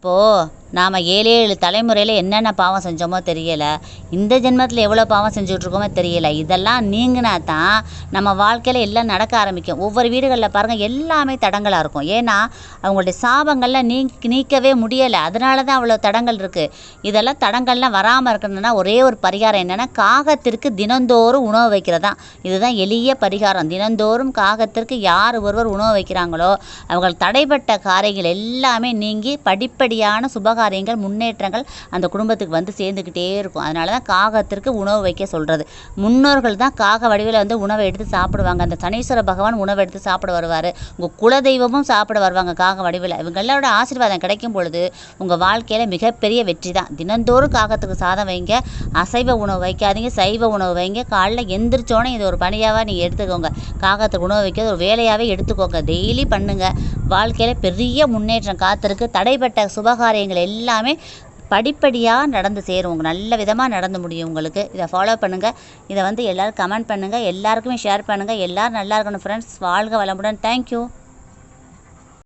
不 நாம் ஏழு ஏழு தலைமுறையில் என்னென்ன பாவம் செஞ்சோமோ தெரியலை. இந்த ஜென்மத்தில் எவ்வளோ பாவம் செஞ்சுட்ருக்கோமோ தெரியலை. இதெல்லாம் நீங்கினா தான் நம்ம வாழ்க்கையில் எல்லாம் நடக்க ஆரம்பிக்கும். ஒவ்வொரு வீடுகளில் பாருங்கள் எல்லாமே தடங்களாக இருக்கும். ஏன்னா அவங்களுடைய சாபங்கள்லாம் நீ நீக்கவே முடியலை. அதனால தான் அவ்வளோ தடங்கள் இருக்குது இதெல்லாம் தடங்கள்லாம் வராமல் இருக்கணும்னா ஒரே ஒரு பரிகாரம் என்னென்னா காகத்திற்கு தினந்தோறும் உணவு வைக்கிறது. தான் இதுதான் எளிய பரிகாரம். தினந்தோறும் காகத்திற்கு யார் ஒருவர் உணவு வைக்கிறாங்களோ அவங்கள் தடைப்பட்ட காரியங்கள் எல்லாமே நீங்கி படிப்படியான சுப சுபகாரியங்கள் முன்னேற்றங்கள் அந்த குடும்பத்துக்கு வந்து சேர்ந்துக்கிட்டே இருக்கும். அதனால தான் காகத்திற்கு உணவு வைக்க சொல்கிறது முன்னோர்கள் தான் காக வடிவில் வந்து உணவை எடுத்து சாப்பிடுவாங்க. அந்த சனீஸ்வர பகவான் உணவை எடுத்து சாப்பிட வருவார். உங்கள் குலதெய்வமும் சாப்பிட வருவாங்க காக வடிவில். இவங்களோட ஆசீர்வாதம் கிடைக்கும் பொழுது உங்கள் வாழ்க்கையில் மிகப்பெரிய வெற்றி தான். தினந்தோறும் காகத்துக்கு சாதம் வைங்க. அசைவ உணவு வைக்காதீங்க. சைவ உணவு வைங்க. காலைல எந்திரிச்சோன்னே இது ஒரு பணியாவாக நீங்கள் எடுத்துக்கோங்க. காகத்துக்கு உணவு வைக்கிறது ஒரு வேலையாகவே எடுத்துக்கோங்க. டெய்லி பண்ணுங்கள் வாழ்க்கையில் பெரிய முன்னேற்றம். காத்திருக்கு. தடைப்பட்ட சுபகாரியங்கள் எல்லாமே படிப்படியாக நடந்து சேரும். உங்களுக்கு நல்ல விதமாக நடந்து முடியும் உங்களுக்கு. இதை ஃபாலோ பண்ணுங்கள் இதை வந்து எல்லோரும் கமெண்ட் பண்ணுங்கள் எல்லாருக்குமே ஷேர் பண்ணுங்கள் எல்லோரும் நல்லா இருக்கணும் ஃப்ரெண்ட்ஸ் வாழ்க வளமுடன். தேங்க்யூ